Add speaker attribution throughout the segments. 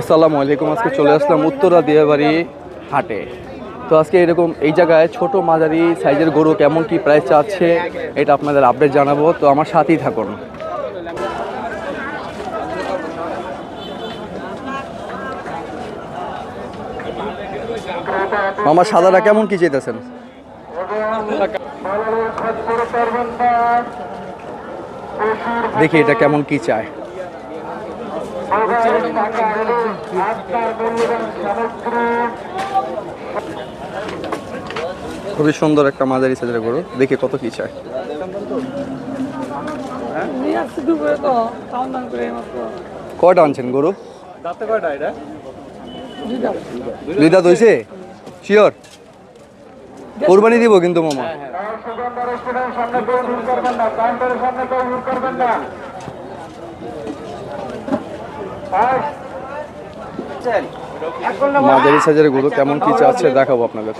Speaker 1: আসসালামু আলাইকুম। আজকে চলে আসলাম উত্তরা দিয়াবাড়ি হাটে। তো আজকে এরকম এই জায়গায় ছোট মাঝারি সাইজের গরু কেমন কি প্রাইস চাচ্ছে, এটা আপনাদের আপডেট জানাব। তো আমার সাথেই থাকুন। আমার সাদাটা কেমন কি চেয়েছেন দেখি এটা কেমন কি চায়। খুবই সুন্দর একটা মাঝারি সাইজের গরু। দেখে কত কি চায়। কয়টা আনছেন গরু? দুই দাঁত হয়েছে শিওর কোরবানি দিব কিন্তু মামা। মাঝারি সাইজের গরু কেমন কি চাচ্ছে দেখাবো আপনাদের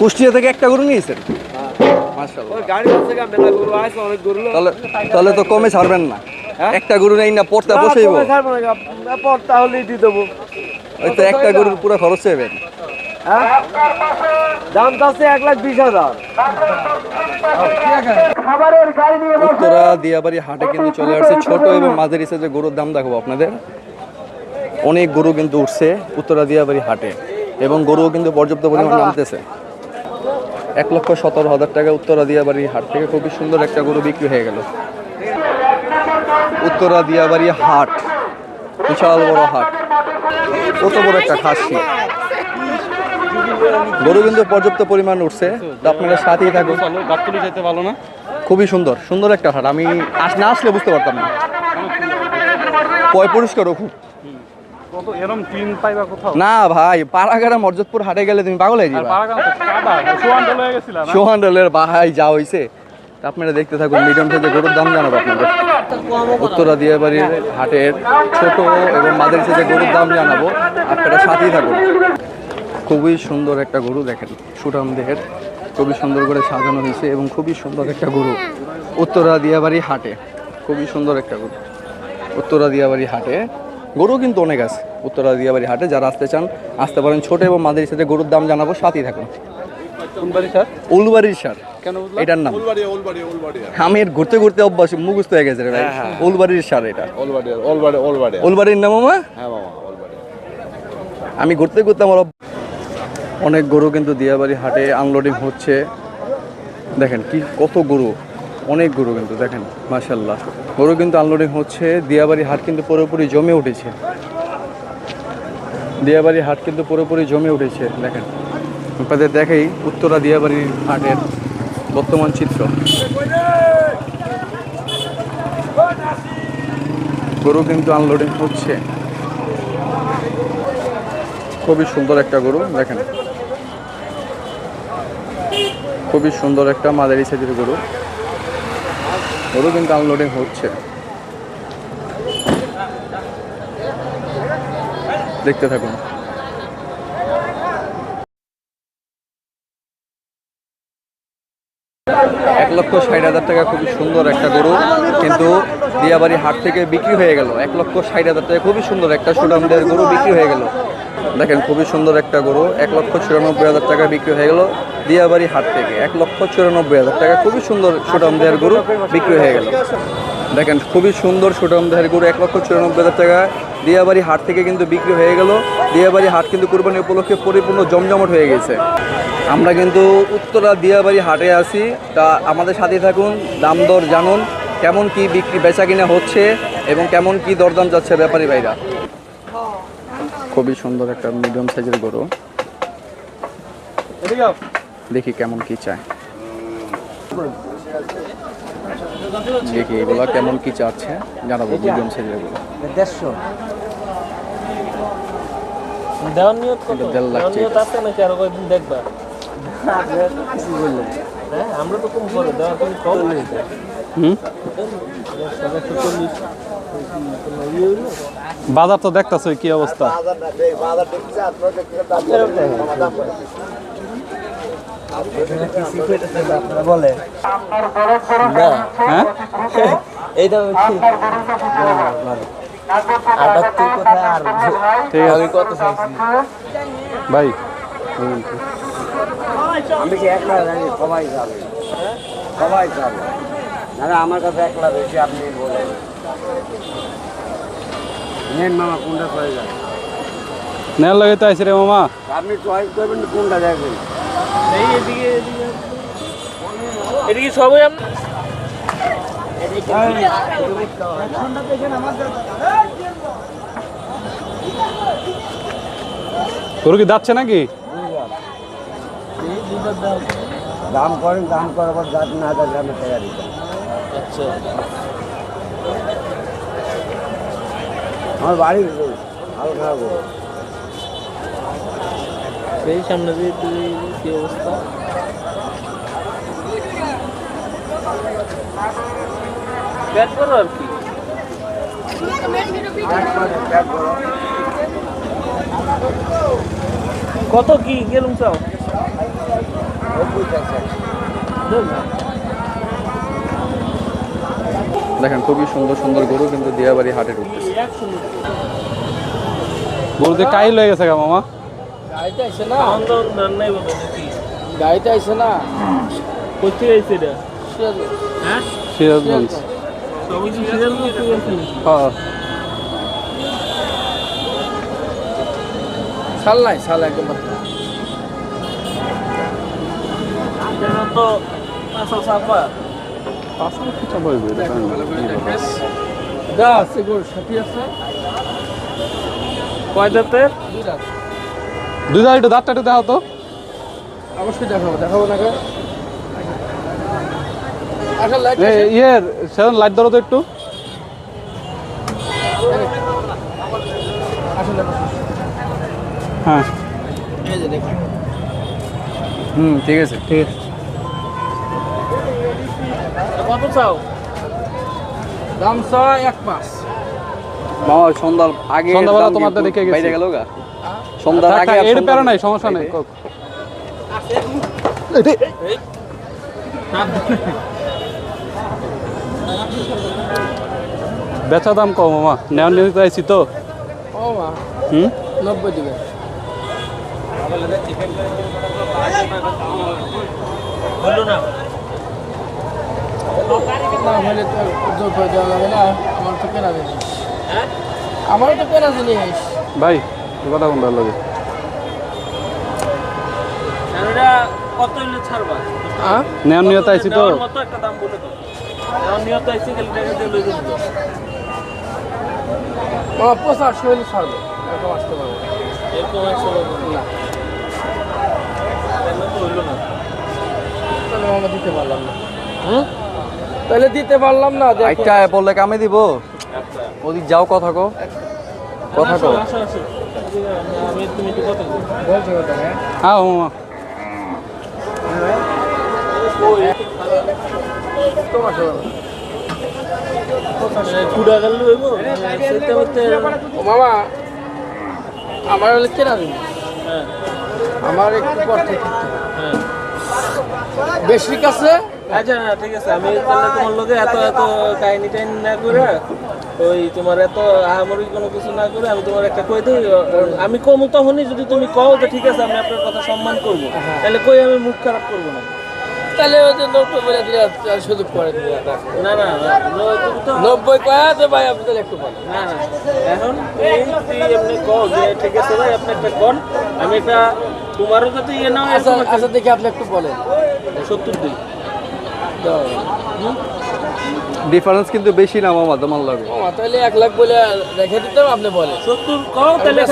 Speaker 1: কুষ্টিয়া থেকে একটা গরু নিয়েছেন? তাহলে তাহলে তো কমে ছাড়বেন না। একটা গরু নেই না পড়তে
Speaker 2: দিয়ে দেবো।
Speaker 1: ওই তো একটা গরুর পুরো খরচ চাইবেন
Speaker 2: হ্যাঁ দাম আছে এক লাখ বিশ হাজার।
Speaker 1: উত্তরা দিয়াবাড়ি হাটে কিন্তু চলে আসছে ছোট এবং মাঝারি সাইজের গরুর দাম দেখাবো আপনাদের। অনেক গরু কিন্তু উঠছে উত্তরা দিয়াবাড়ি হাটে এবং গরুও কিন্তু পর্যাপ্ত পরিমাণ নামতেছে। এক লক্ষ সতেরো হাজার টাকা উত্তরা দিয়াবাড়ি হাট থেকে খুবই সুন্দর একটা গরু বিক্রি হয়ে গেল। উত্তরা দিয়াবাড়ি হাট বিশাল বড় হাট। কত বড় একটা খাসি। গরু কিন্তু পর্যাপ্ত পরিমাণ উঠছে। তো আপনারা সাথেই থাকুন।
Speaker 3: গাবতলি যেতে ভালো না?
Speaker 1: খুবই সুন্দর সুন্দর একটা হাট। আমি আস না আসলে বুঝতে পারতাম না। পরিষ্কার খুব না ভাই পাড়াগাড়া মর্যাদপুর হাটে গেলে তুমি পাগল হয়ে সোহান্ডলের ভাই যা হইছে। আপনারা দেখতে থাকুন মিডিয়াম সাইজের গরুর দাম জানাব আপনাদের। উত্তরা দিয়ে বাড়ির হাটের ছোট এবং মাঝারি সাইজের গরুর দাম জানাব। আপনারা সাথেই থাকুন। খুবই সুন্দর একটা গরু দেখেন সুঠাম দেহের খুবই সুন্দর করে সাজানো হয়েছে এবং খুবই সুন্দর একটা গরু। উত্তরা দিয়াবাড়ি হাটে খুবই সুন্দর একটা গরু। উত্তরা দিয়াবাড়ি হাটে গরু কিন্তু অনেক আছে। উত্তরা দিয়াবাড়ি হাটে যারা আসতে চান আসতে পারেন ছোট এবং মাঝারি সাথে গরুর দাম জানাব সাথেই থাকুন।
Speaker 3: স্যার
Speaker 1: উলবাড়ির সার। এটার নাম। আমি এর ঘুরতে ঘুরতে অভ্যাস মুখস্থ হয়ে গেছে ভাই। উলবাড়ির সার এটা। উলবাড়ির নাম
Speaker 4: হ্যাঁ মামা
Speaker 1: আমি ঘুরতে ঘুরতে আমার অনেক গরু কিন্তু দিয়াবাড়ি হাটে আনলোডিং হচ্ছে। দেখেন কি, কত গরু, অনেক গরু কিন্তু, দেখেন মাশাল্লাহ গরু কিন্তু আনলোডিং হচ্ছে, দিয়াবাড়ি হাট কিন্তু পুরোপুরি জমে উঠেছে। দিয়াবাড়ি হাট কিন্তু পুরোপুরি জমে উঠেছে, দেখেন। আপনাদের দেখেই উত্তরা দিয়াবাড়ির হাটের বর্তমান চিত্র। গরু কিন্তু আনলোডিং হচ্ছে। খুবই সুন্দর একটা গরু, দেখেন। খুবই সুন্দর একটা মাদারি সাইজের গরু। গরু কিন্তু আনলোডিং হচ্ছে। দেখতে থাকুন। এক লক্ষ ষাট হাজার টাকা খুবই সুন্দর একটা গরু, কিন্তু দিয়াবাড়ি হাট থেকে বিক্রি হয়ে গেল। এক লক্ষ ষাট হাজার টাকা খুবই সুন্দর একটা সুনামদের গরু বিক্রি হয়ে গেল। দেখেন খুবই সুন্দর একটা গরু, এক লক্ষ চুরানব্বই হাজার টাকা বিক্রি হয়ে গেল দিয়াবাড়ি হাট থেকে। এক লক্ষ চুরানব্বই হাজার টাকা, খুবই সুন্দর সুনামদের গরু বিক্রি হয়ে গেল। দেখেন খুবই সুন্দর সুনামদের গরু, এক লক্ষ চুরানব্বই হাজার টাকা দিয়াবাড়ি হাট থেকে কিন্তু বিক্রি হয়ে গেল। দিয়াবাড়ি হাট কিন্তু কুরবানি উপলক্ষে পরিপূর্ণ জমজমট হয়ে গেছে। আমরা কিন্তু উত্তরা দিয়াবাড়ি হাটে আছি, তা আমাদের সাথে থাকুন, দাম দর জানুন, কেমন কি বিক্রি বেচা কিনা হচ্ছে এবং কেমন কি দরদাম যাচ্ছে ব্যাপারী ভাইরা। খুবই সুন্দর একটা মিডিয়াম সাইজের গরু। দেখি কেমন কি চায়। দেখি এগুলা কেমন কি চাচ্ছে জানাব মিডিয়াম সাইজের গরু।
Speaker 2: দেড়শো। দেওয়ার নিয়ত কত?
Speaker 1: দেড় লাখ
Speaker 2: নিয়ত আছে নাকি? আরও কয়েকদিন দেখবা। হ্যাঁ আমরা তো কম করে দেওয়া তুমি কম।
Speaker 1: হুম?
Speaker 3: বাজার তো দেখতেছো কি অবস্থা? হ্যাঁ? ভাই।
Speaker 2: আমি কি একলা জানি সবাই যাবে। সবাই যাবে। না আমার কাছে একলা বেশি আপনি বলেন নেন মামা কোনটা চলে যাবে
Speaker 3: নেওয়ার লাগে তো আইসি রে মামা
Speaker 2: আপনি চয়েস করবেন কোনটা দেখবেন
Speaker 5: এদিকে সবাই আম-
Speaker 3: তোর কি যাচ্ছে নাকি?
Speaker 2: দাম করেন দাম করার পর যাতে না যাতে আমি টাকা দিতাম আমার বাড়ি হালকা
Speaker 5: সেই সামনে দিয়ে তুই কি অবস্থা? ব্যাট করো আর কি। কত কি? গেলুম চাও।
Speaker 1: দেখেন খুবই সুন্দর সুন্দর গরু কিন্তু দিয়াবাড়ি হাটে ঢুকতেছে।
Speaker 3: বলতে কাইল হয়ে গেছে গা মামা?
Speaker 5: গাড়িতে আইসে না?
Speaker 2: গাড়িতে আইসে না?
Speaker 5: কোথায় আইসে এটা? হ্যাঁ
Speaker 3: সিরাজগঞ্জ। হ্যাঁ।
Speaker 2: সাল নাই সাল একদম
Speaker 5: তো
Speaker 2: দা আছে গরু সাথী আছে।
Speaker 5: কয় দাঁতের?
Speaker 3: দুই দাঁতটা একটু দেখাও তো।
Speaker 2: অবশ্যই দেখাবো দেখাবো না আসল লাইট
Speaker 3: এ, লাইট ধরো তো একটু।
Speaker 2: আসলে
Speaker 3: হ্যাঁ।
Speaker 2: এই যে দেখুন।
Speaker 1: হুম ঠিক আছে।
Speaker 3: ঠিক আছে
Speaker 5: কত চাও?
Speaker 2: দাম ছয় এক পাঁচ
Speaker 1: মামা সন্ধ্যার আগে
Speaker 3: সন্ধ্যাবেলা
Speaker 1: দিয়ে
Speaker 3: দেখে গেছি।
Speaker 1: বাইরে গেল গা। সন্ধ্যার আগে
Speaker 3: এর প্যারা নাই সমস্যা নেই কক। বেচা দাম কম মামা। নেওয়ার নিয়ে আইছি তো।
Speaker 2: ও মা।
Speaker 3: হুম?
Speaker 2: নব্বই দিবে।
Speaker 5: বলল না।
Speaker 2: না হলে তো যোগ করে দেওয়া যাবে না আমার তো কেনা জিনিস
Speaker 5: হ্যাঁ
Speaker 2: আমারও তো কেনা জিনিস
Speaker 3: ভাই কথা কোনটা লাগে?
Speaker 5: আর কত ছাড়বা?
Speaker 2: হ্যাঁ
Speaker 3: নেওয়ার নিয়ে আইছি তো।
Speaker 5: নেওয়ার একটা দাম বলে তো নেওয়ার নিয়ত আইছি খালি টাকা দিয়ে লই যাব
Speaker 2: আমার পঁচাশি হলে ছাড়বে। এরকম আসতে পারব
Speaker 5: এরকম একশো না। তাহলে তো হইল না।
Speaker 2: তাহলে আমরা দিতে পারলাম না। হুম তাহলে দিতে পারলাম না
Speaker 1: একটা বললে কামে দিব। ওদিক যাও কথা কো কথা কো
Speaker 2: হ্যাঁ
Speaker 3: মামা
Speaker 2: আমার হলে কেনা জিনিস
Speaker 5: হ্যাঁ।
Speaker 2: আমার একটু।
Speaker 5: হ্যাঁ
Speaker 2: বেশি কাছে
Speaker 5: আচ্ছা না ঠিক আছে। আমি তাহলে তোমার লোকে এত এত কাহিনী টাইনি না করে ওই তোমার এত আহামরি কোনো কিছু না করে আমি তোমার একটা কই দিই আমি কমু তখনই যদি তুমি কও যে ঠিক আছে আমি আপনার কথা সম্মান করব। তাহলে কই আমি মুখ খারাপ করব না?
Speaker 2: তাহলে ওই যে নব্বই বলে দিলে সুযোগ করে দিলে
Speaker 5: না। না
Speaker 2: নব্বই কয়া তো ভাই আপনি তাহলে একটু
Speaker 5: না না এখন তুই এমনি কও যে ঠিক আছে ভাই আপনি একটা কন আমি একটা তোমারও যাতে ইয়ে না
Speaker 2: আচ্ছা আচ্ছা দেখি আপনি একটু বলেন।
Speaker 5: সত্তর দিই।
Speaker 2: দাও।
Speaker 1: ডিফারেন্স কিন্তু বেশি না মামা তোমার লাগে।
Speaker 2: তাহলে এক লাখ বলে রেখে দিতাম আপনি বলেন
Speaker 5: সত্তর কও তাহলে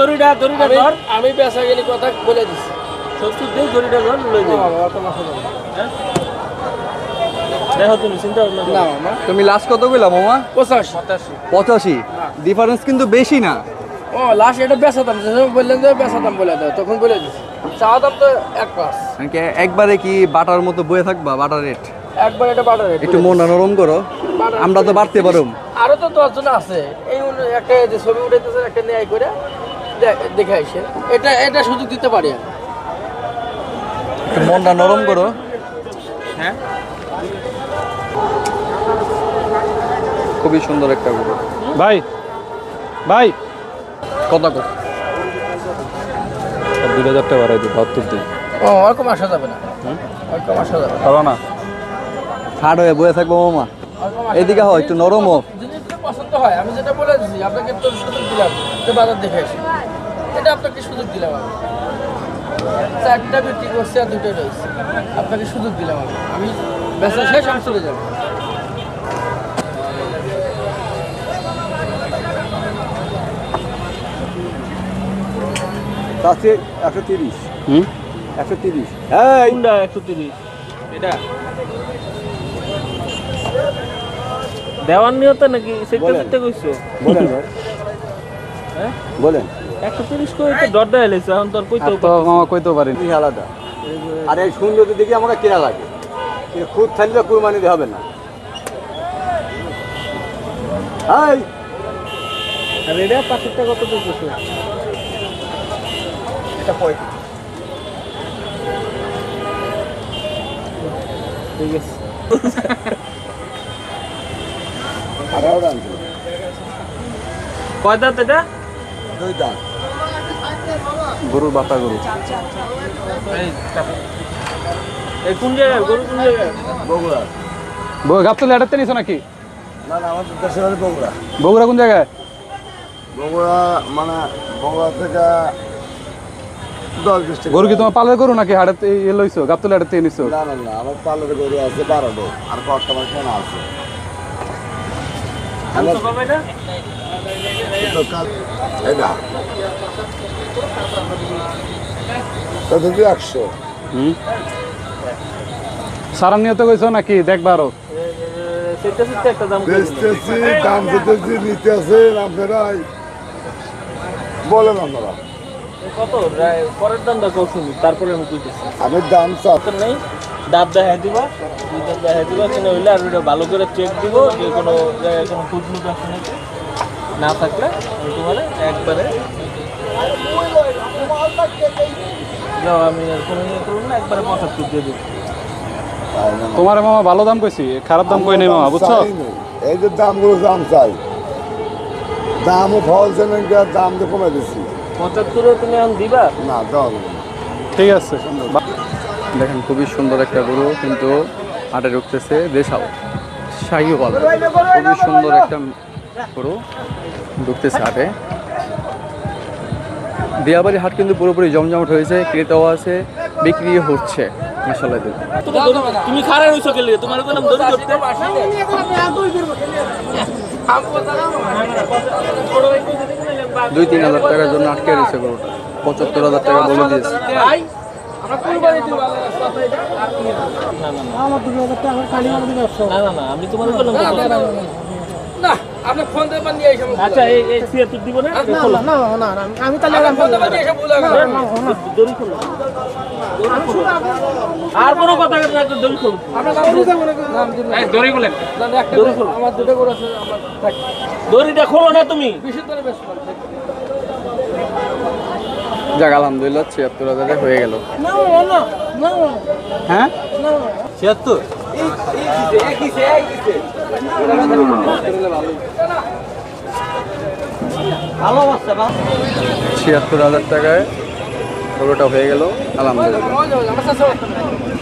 Speaker 5: দড়িটা দড়িটা
Speaker 2: আমি
Speaker 5: ধর।
Speaker 2: আমি বেচা গেলি কথা বলে দিচ্ছি
Speaker 5: সত্তর দিই দড়িটা ধর লই
Speaker 2: না।
Speaker 5: হ্যাঁ? দেখো তুমি চিন্তা করো।
Speaker 2: না মামা।
Speaker 1: তুমি লাস্ট কত কইলা মামা?
Speaker 2: পঁচাশি।
Speaker 1: পঁচাশি। ডিফারেন্স কিন্তু বেশি না।
Speaker 2: ও লাস্ট এটা বেচা দাম যে বললেন যে বেচা দাম বলে দাও তখন বলে দিচ্ছি চা দাম তো এক পাঁচ।
Speaker 1: মানে একবারে কি বাটার মতো বয়ে থাকবা বাটার রেট?
Speaker 2: একবার এটা বাটার রেট
Speaker 1: একটু মনটা নরম করো আমরা তো বাড়তে পারুম।
Speaker 2: আরও তো দশজন আছে এই একটা যে ছবি উঠাইতেছেন একটা ন্যায় করে দেখে আইসে এটা এটা সুযোগ দিতে পারি
Speaker 1: একটু মনটা নরম করো।
Speaker 5: হ্যাঁ?
Speaker 1: খুবই সুন্দর একটা
Speaker 3: ভাই ভাই
Speaker 1: কথা কর
Speaker 3: দুই হাজার টাকা বাড়াই দিই বাহাত্তর দিন
Speaker 2: ও ওরকম আসা যাবে না। ওরকম আসা যাবে।
Speaker 3: পারো না।
Speaker 1: হাট হয়ে বয়ে থাকব মামা। এদিকে হয় একটু নরম হোক।
Speaker 2: পছন্দ হয় আমি যেটা বলে দিচ্ছি আপনাকে তো সুযোগ দিলাম যে বাজার দেখে আসি। এটা আপনাকে সুযোগ দিলাম আমি। চারটা বিক্রি করছে আর দুটো রয়েছে। আপনাকে সুযোগ দিলাম আমি। আমি বেচা শেষ আমি চলে যাব।
Speaker 4: তাতে একশো তিরিশ।
Speaker 3: হুম?
Speaker 4: একশো তিরিশ। হ্যাঁ
Speaker 5: একশো তিরিশ। এটা? দেওয়ার নিয়তে নাকি? সেটা। দিতে কইছো?
Speaker 4: বলেন
Speaker 5: হ্যাঁ?
Speaker 4: বলেন।
Speaker 5: একশো তিরিশ করে তো দর দেয় লেছে এখন তোর কইতেও
Speaker 3: তো মামা কইতেও পারি
Speaker 4: জিনিস আলাদা। আর এই দেখে আমাকে কেনা লাগে। খুদ থাকলে কুরবানি হবে না। এই!
Speaker 5: আর এটা কত দিতেছো
Speaker 4: এটা পঁয়ত্রিশ
Speaker 5: ঠিক আছে
Speaker 4: আঠারো দাম ছিল।
Speaker 5: কয় দাঁত এটা?
Speaker 4: দুই দাম
Speaker 3: গরুর বাতা গরু।
Speaker 5: এই কোন জায়গায়? গরু কোন জায়গায়?
Speaker 4: বগুড়া।
Speaker 3: গাবতলি হাটাতে নিছো নাকি?
Speaker 4: না না আমাদের দেশের বগুড়া।
Speaker 3: বগুড়া কোন জায়গায়?
Speaker 4: বগুড়া মানে বগুড়া থেকে দশ বিশ টাকা।
Speaker 3: গরু কি তোমার পালের গরু নাকি হাটাতে ইয়ে লইছো গাবতলি নিছো?
Speaker 4: না না না আমার পার্লারে গরু আছে বারোটো আর আমার কেনা আছে। একশো?
Speaker 3: হুম? সারান কইছো নাকি দেখবা আরও
Speaker 5: সেটা সেটা দাম
Speaker 4: দিতেছি নিতে আছেন আপনারাই। বলেন আপনারা।
Speaker 5: কত? পরের দামটা কত শুনি? তারপরে আমি কইতেছি।
Speaker 4: আমি দাম চাপ
Speaker 5: নেই ডাব দেখা দিবা দুই দেখা দিবা কিনে হইলে আর ওটা ভালো করে চেক দিব যে কোনো জায়গায় কোনো আছে নাকি। না থাকলে আমি তোমার একবারে যাও আমি কোনো ইয়ে করব না একবারে পঁচাত্তর দিয়ে দেবো।
Speaker 3: তোমার মামা ভালো দাম কইছি খারাপ দাম কই নাই মামা বুঝছ?
Speaker 4: এই যে দামগুলো দাম চাই দামও ফলছে না দাম তো কমে দিচ্ছি
Speaker 5: পঁচাত্তরও তুমি এখন দিবা?
Speaker 4: না
Speaker 3: ঠিক আছে।
Speaker 1: দেখেন খুবই সুন্দর একটা গরু কিন্তু হাটে ঢুকতেছে দেশাল শাহিওয়াল খুবই সুন্দর একটা গরু ঢুকতেছে হাটে। দিয়াবাড়ি হাট কিন্তু পুরোপুরি জমজমাট হয়েছে ক্রেতাও আছে বিক্রি হচ্ছে মাসাল্লাহ
Speaker 5: তুমি খারাপ হইছো গেলে তোমার কোনো দড়ি করতে
Speaker 1: দুই তিন হাজার টাকার জন্য আটকে রয়েছে গরুটা পঁচাত্তর হাজার টাকা বলে দিয়েছে
Speaker 5: আচ্ছা
Speaker 2: আমি তাহলে
Speaker 5: দড়ি আর কোনো কথা না তো দড়ি খোলো
Speaker 2: আপনার নাম বুঝতে পারে নাম দিন
Speaker 5: দড়ি খোলেন।
Speaker 2: একটা আমার দুটো করে আছে আমার থাক
Speaker 5: দড়িটা খোলো না তুমি।
Speaker 1: যাক আলহামদুলিল্লাহ ছিয়াত্তর হাজারে হয়ে গেল।
Speaker 2: না না না না
Speaker 1: হ্যাঁ?
Speaker 2: না
Speaker 1: ছিয়াত্তর? ছিয়াত্তর হাজার টাকায় গরুটা হয়ে গেল আলহামদুলিল্লাহ।